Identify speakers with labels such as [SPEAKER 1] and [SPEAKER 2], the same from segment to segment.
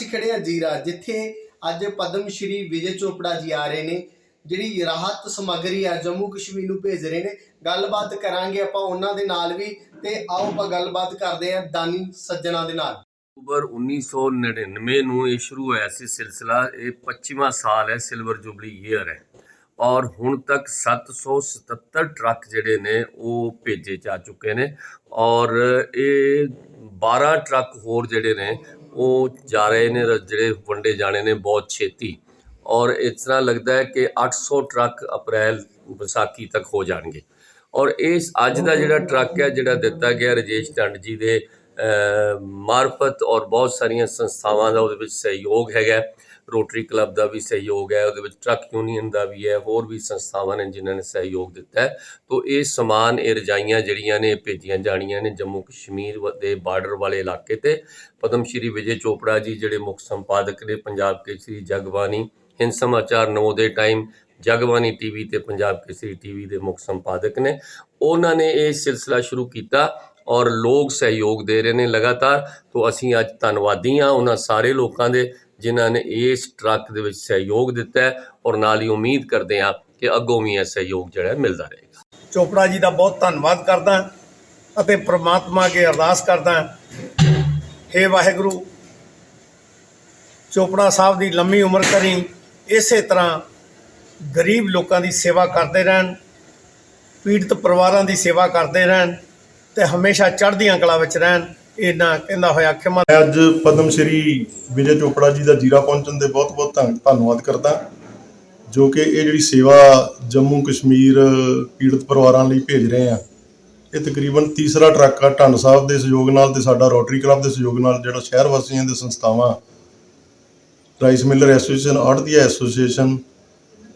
[SPEAKER 1] ਅਸੀਂ ਖੜੇ ਹਾਂ ਜੀਰਾ ਜਿੱਥੇ ਅੱਜ ਪਦਮ ਸ਼੍ਰੀ ਵਿਜੇ ਚੋਪੜਾ ਜੀ ਆ ਰਹੇ ਨੇ, ਜਿਹੜੀ ਰਾਹਤ ਸਮੱਗਰੀ ਆ ਜੰਮੂ ਕਸ਼ਮੀਰ ਨੂੰ ਭੇਜ ਰਹੇ ਨੇ। ਗੱਲਬਾਤ ਕਰਾਂਗੇ ਆਪਾਂ ਉਹਨਾਂ ਦੇ ਨਾਲ ਵੀ ਤੇ ਆਓ ਆਪਾਂ ਗੱਲਬਾਤ ਕਰਦੇ ਹਾਂ ਦਾਨੀ ਸੱਜਣਾ ਦੇ ਨਾਲ।
[SPEAKER 2] ਅਕਤੂਬਰ 1999 ਨੂੰ ਇਹ ਸ਼ੁਰੂ ਹੋਇਆ ਸੀ ਸਿਲਸਿਲਾ, ਇਹ 25ਵਾਂ ਸਾਲ ਹੈ ਸਿਲਵਰ ਜੁਬਲੀ ਈਅਰ ਹੈ। ਔਰ ਹੁਣ ਤੱਕ 777 ਟਰੱਕ ਜਿਹੜੇ ਨੇ, ਉਹ ਭੇਜੇ ਜਾ ਚੁੱਕੇ ਨੇ। ਔਰ ਇਹ 12 ਟਰੱਕ ਹੋਰ ਜਿਹੜੇ ਨੇ ਉਹ ਜਾ ਰਹੇ ਨੇ ਰ- ਜਿਹੜੇ ਵੰਡੇ ਜਾਣੇ ਨੇ ਬਹੁਤ ਛੇਤੀ। ਔਰ ਇਸ ਤਰ੍ਹਾਂ ਲੱਗਦਾ ਹੈ ਕਿ 800 ਟਰੱਕ ਅਪ੍ਰੈਲ ਵਿਸਾਖੀ ਤੱਕ ਹੋ ਜਾਣਗੇ। ਔਰ ਇਸ ਅੱਜ ਦਾ ਜਿਹੜਾ ਟਰੱਕ ਹੈ ਜਿਹੜਾ ਦਿੱਤਾ ਗਿਆ ਰਜੇਸ਼ ਟੰਡ ਜੀ ਦੇ ਅਹ, ਮਾਰਫਤ ਔਰ ਬਹੁਤ ਸਾਰੀਆਂ ਸੰਸਥਾਵਾਂ ਦਾ ਉਹਦੇ ਵਿੱਚ ਸਹਿਯੋਗ ਹੈਗਾ ਰੋਟਰੀ ਕਲੱਬ ਦਾ ਵੀ ਸਹਿਯੋਗ ਹੈ, ਉਹਦੇ ਵਿੱਚ ਟਰੱਕ ਯੂਨੀਅਨ ਦਾ ਵੀ ਹੈ, ਹੋਰ ਵੀ ਸੰਸਥਾਵਾਂ ਨੇ ਜਿਨ੍ਹਾਂ ਨੇ ਸਹਿਯੋਗ ਦਿੱਤਾ ਹੈ। ਤੋਂ ਇਹ ਸਮਾਨ, ਇਹ ਰਜਾਈਆਂ ਜਿਹੜੀਆਂ ਨੇ, ਭੇਜੀਆਂ ਜਾਣੀਆਂ ਨੇ ਜੰਮੂ ਕਸ਼ਮੀਰ ਵ- ਦੇ ਬਾਰਡਰ ਵਾਲੇ ਇਲਾਕੇ ਤੇ। ਪਦਮ ਸ਼੍ਰੀ ਵਿਜੇ ਚੋਪੜਾ ਜੀ ਜਿਹੜੇ ਮੁੱਖ ਸੰਪਾਦਕ ਨੇ, ਪੰਜਾਬ ਕੇਸਰੀ ਜਗਬਾਣੀ, ਹਿੰਦ ਸਮਾਚਾਰ 9 ਦੇ ਟਾਈਮ ਜਗਬਾਣੀ ਟੀਵੀ ਤੇ ਪੰਜਾਬ ਕੇਸਰੀ ਟੀਵੀ ਦੇ ਮੁੱਖ ਸੰਪਾਦਕ ਨੇ। ਉਹਨਾਂ ਨੇ ਇਹ ਸਿਲਸਿਲਾ ਸ਼ੁਰੂ ਕੀਤਾ ਔਰ ਲੋਕ ਸਹਿਯੋਗ ਦੇ ਰਹੇ ਨੇ ਲਗਾਤਾਰ। ਤੋਂ ਅਸੀਂ ਅੱਜ ਧੰਨਵਾਦੀ ਹਾਂ ਉਹਨਾਂ ਸਾਰੇ ਲੋਕਾਂ ਦੇ ਜਿਨ੍ਹਾਂ ਨੇ ਇਸ ਟਰੱਕ ਦੇ ਵਿੱਚ ਸਹਿਯੋਗ ਦਿੱਤਾ ਹੈ ਔਰ ਨਾਲ ਹੀ ਉਮੀਦ ਕਰਦੇ ਹਾਂ ਕਿ ਅੱਗੋਂ ਵੀ ਇਹ ਸਹਿਯੋਗ ਜਿਹੜਾ ਮਿਲਦਾ ਰਹੇਗਾ।
[SPEAKER 3] ਚੋਪੜਾ ਜੀ ਦਾ ਬਹੁਤ ਧੰਨਵਾਦ ਕਰਦਾ ਅਤੇ ਪ੍ਰਮਾਤਮਾ ਅੱਗੇ ਅਰਦਾਸ ਕਰਦਾ ਹਾਂ। ਹੇ ਵਾਹਿਗੁਰੂ, ਚੋਪੜਾ ਸਾਹਿਬ ਦੀ ਲੰਮੀ ਉਮਰ ਕਰੀ ਇਸੇ ਤਰ੍ਹਾਂ ਗਰੀਬ ਲੋਕਾਂ ਦੀ ਸੇਵਾ ਕਰਦੇ ਰਹਿਣ, ਪੀੜਤ ਪਰਿਵਾਰਾਂ ਦੀ ਸੇਵਾ ਕਰਦੇ ਰਹਿਣ ਤੇ ਹਮੇਸ਼ਾ ਚੜ੍ਹਦੀਆਂ ਕਲਾ ਵਿੱਚ ਰਹਿਣ। ਇਹਨਾਂ ਕਹਿੰਦਾ ਹੋਇਆ ਖਿਮਾ
[SPEAKER 4] ਮੈਂ ਅੱਜ ਪਦਮ ਸ਼੍ਰੀ ਵਿਜੇ ਚੋਪੜਾ ਜੀ ਦਾ ਜੀਰਾ ਪਹੁੰਚਣ ਦੇ ਬਹੁਤ-ਬਹੁਤ ਧੰਨ- ਧੰਨਵਾਦ ਕਰਦਾ। ਜੋ ਕਿ ਇਹ ਜਿਹੜੀ ਸੇਵਾ ਜੰਮੂ ਕਸ਼ਮੀਰ ਪੀੜਤ ਪਰਿਵਾਰਾਂ ਲਈ ਭੇਜ ਰਹੇ ਆ, ਇਹ ਤਕਰੀਬਨ ਤੀਸਰਾ ਟਰੱਕ ਆ ਢੰਡ ਸਾਹਿਬ ਦੇ ਸਹਿਯੋਗ ਨਾਲ ਤੇ ਸਾਡਾ ਰੋਟਰੀ ਕਲੱਬ ਦੇ ਸਹਿਯੋਗ ਨਾਲ ਜਿਹੜਾ ਸ਼ਹਿਰ ਵਾਸੀਆਂ ਦੇ ਸੰਸਥਾਵਾਂ, ਰਾਈਸ ਮਿਲਰ ਐਸੋਸੀਏਸ਼ਨ ਆੜਤੀਆ ਐਸੋਸੀਏਸ਼ਨ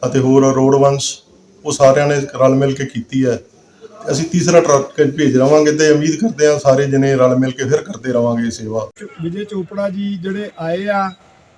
[SPEAKER 4] ਅਤੇ ਹੋਰ ਰੋਡ ਵੰਸ਼, ਉਹ ਸਾਰਿਆਂ ਨੇ ਰਲ ਮਿਲ ਕੇ ਕੀਤੀ ਹੈ। ਅਸੀਂ ਤੀਸਰਾ ਟਰੱਕ ਭੇਜ ਰਵਾਂਗੇ ਤੇ ਉਮੀਦ ਕਰਦੇ ਹਾਂ ਸਾਰੇ ਜਣੇ ਰਲ ਮਿਲ ਕੇ ਫਿਰ ਕਰਦੇ ਰਵਾਂਗੇ ਇਹ ਸੇਵਾ।
[SPEAKER 5] ਵਿਜੇ ਚੋਪੜਾ ਜੀ ਜਿਹੜੇ ਆਏ ਆ,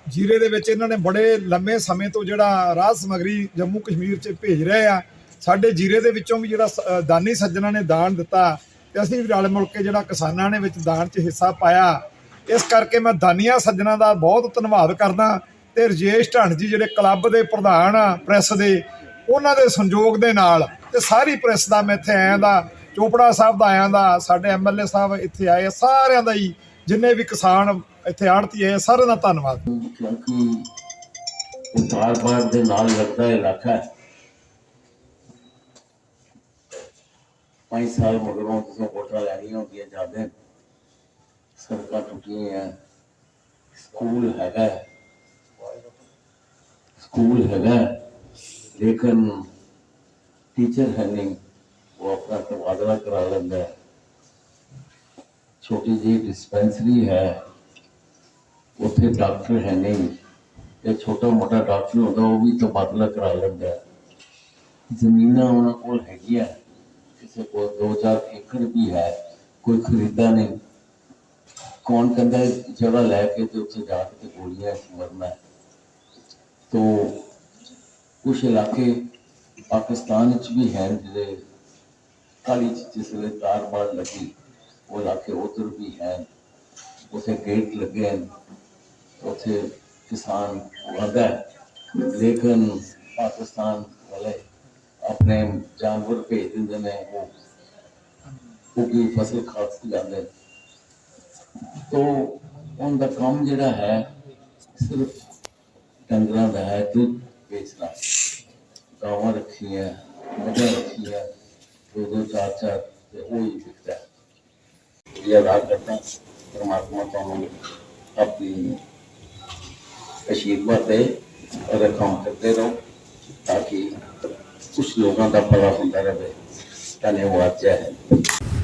[SPEAKER 5] ਜੀਰੇ ਦੇ ਵਿੱਚ ਇਹਨਾਂ ਨੇ ਬੜੇ ਲੰਮੇ ਸਮੇਂ ਤੋਂ ਜਿਹੜਾ ਰਾਹ ਸਮਗਰੀ ਜੰਮੂ ਕਸ਼ਮੀਰ 'ਚ ਭੇਜ ਰਹੇ ਆ। ਸਾਡੇ ਜੀਰੇ ਦੇ ਵਿੱਚੋਂ ਵੀ ਜਿਹੜਾ ਸ- ਦਾਨੀ ਸੱਜਣਾ ਨੇ ਦਾਨ ਦਿੱਤਾ। ਤੇ ਅਸੀਂ ਵੀ ਰਲ ਮਿਲ ਕੇ ਜਿਹੜਾ ਕਿਸਾਨਾਂ ਨੇ ਵਿੱਚ ਦਾਨ 'ਚ ਹਿੱਸਾ ਪਾਇਆ। ਇਸ ਕਰਕੇ ਮੈਂ ਦਾਨੀਆਂ ਸੱਜਣਾ ਦਾ ਬਹੁਤ ਧੰਨਵਾਦ ਕਰਦਾ। ਤੇ ਰਜੇਸ਼ ਢੰਡ ਜੀ ਜਿਹੜੇ ਕਲੱਬ ਦੇ ਪ੍ਰਧਾਨ ਆ, ਪ੍ਰੈਸ ਦੇ ਉਹਨਾਂ ਦੇ ਸੰਯੋਗ ਦੇ ਨਾਲ ਤੇ ਸਾਰੀ ਪ੍ਰੈਸ ਦਾ ਮੈਂ ਇੱਥੇ ਆਇਆਂ ਦਾ, ਚੋਪੜਾ ਸਾਹਿਬ ਦਾ ਆਇਆਂ ਦਾ, ਸਾਡੇ ਐਮਐਲਏ ਸਾਹਿਬ ਇੱਥੇ ਆਏ ਸਾਰਿਆਂ ਦਾ ਹੀ, ਜਿੰਨੇ ਵੀ ਕਿਸਾਨ ਇੱਥੇ ਆੜਤੀ ਆਏ ਸਾਰਿਆਂ ਦਾ ਧੰਨਵਾਦ।
[SPEAKER 6] ਕਿਉਂਕਿ ਇਹ ਦੇ ਨਾਲ ਲੱਗਦਾ ਇਲਾਕਾ ਹੈ। ਪੰਜ ਸਾਲ ਮਗਰੋਂ ਤੁਸੀਂ ਵੋਟਾਂ ਲੈਣੀਆਂ ਹੁੰਦੀਆਂ, ਜਾਂਦੇ ਸੜਕਾਂ ਟੁੱਟੀਆਂ ਹੈ ਸਕੂਲ ਹੈਗਾ ਸਕੂਲ ਹੈਗਾ ਹੈ, ਲੇਕਿਨ ਟੀਚਰ ਹੈ ਨਹੀਂ ਉਹ ਆਪਣਾ ਤਬਾਦਲਾ ਕਰਾ ਲੈਂਦਾ ਹੈ। ਛੋਟੀ ਜਿਹੀ ਡਿਸਪੈਂਸਰੀ ਹੈ ਉੱਥੇ ਡਾਕਟਰ ਹੈ ਨਹੀਂ ਤੇ ਛੋਟਾ ਮੋਟਾ ਡਾਕਟਰ ਹੁੰਦਾ ਉਹ ਵੀ ਤਬਾਦਲਾ ਕਰਾ ਲੈਂਦਾ ਜ਼ਮੀਨਾਂ ਉਹਨਾਂ ਕੋਲ ਹੈਗੀਆਂ ਕਿਸੇ ਕੋਲ 2-4 ਏਕੜ ਵੀ ਹੈ ਕੋਈ ਖਰੀਦਾ ਨਹੀਂ। ਕੌਣ ਕਹਿੰਦਾ ਹੈ ਜਗ੍ਹਾ ਲੈ ਕੇ ਤੇ ਉੱਥੇ ਜਾ ਕੇ ਗੋਲੀਆਂ ਮਰਨਾ ਤੋ ਕੁਛ ਇਲਾਕੇ ਪਾਕਿਸਤਾਨ ਵਿੱਚ ਵੀ ਹੈ ਜਿਹੜੇ ਕਾਲੀ ਜਿਸ ਵੇਲੇ ਤਾਰ ਬਾੜ ਲੱਗੀ, ਉਹ ਇਲਾਕੇ ਉਧਰ ਵੀ ਹੈ ਉਥੇ ਗੇਟ ਲੱਗੇ ਹਨ। ਉੱਥੇ ਕਿਸਾਨ ਵਾਦਾ ਲੇਕਿਨ ਪਾਕਿਸਤਾਨ ਵਾਲੇ ਆਪਣੇ ਜਾਨਵਰ ਭੇਜ ਦਿੰਦੇ ਨੇ, ਉਹ ਉਗੀ ਫਸਲ ਖਾ ਜਾਂਦੇ ਨੇ। ਤੋ ਉਹਦਾ ਕੰਮ ਜਿਹੜਾ ਹੈ, ਸਿਰਫ ਡੰਗਰਾਂ ਦਾ ਹੈ, ਦੁੱਧ ਵੇਚਣਾ। गाँव रखी हैं मजह रखी हैं दो दो चार चार वो ही दिखता है ये अदा करता परमात्मा तुम अपनी आशीर्वाद दे और काम करते रहो ताकि कुछ लोगों का भला होंगे रहे धन्यवाद जय हिंद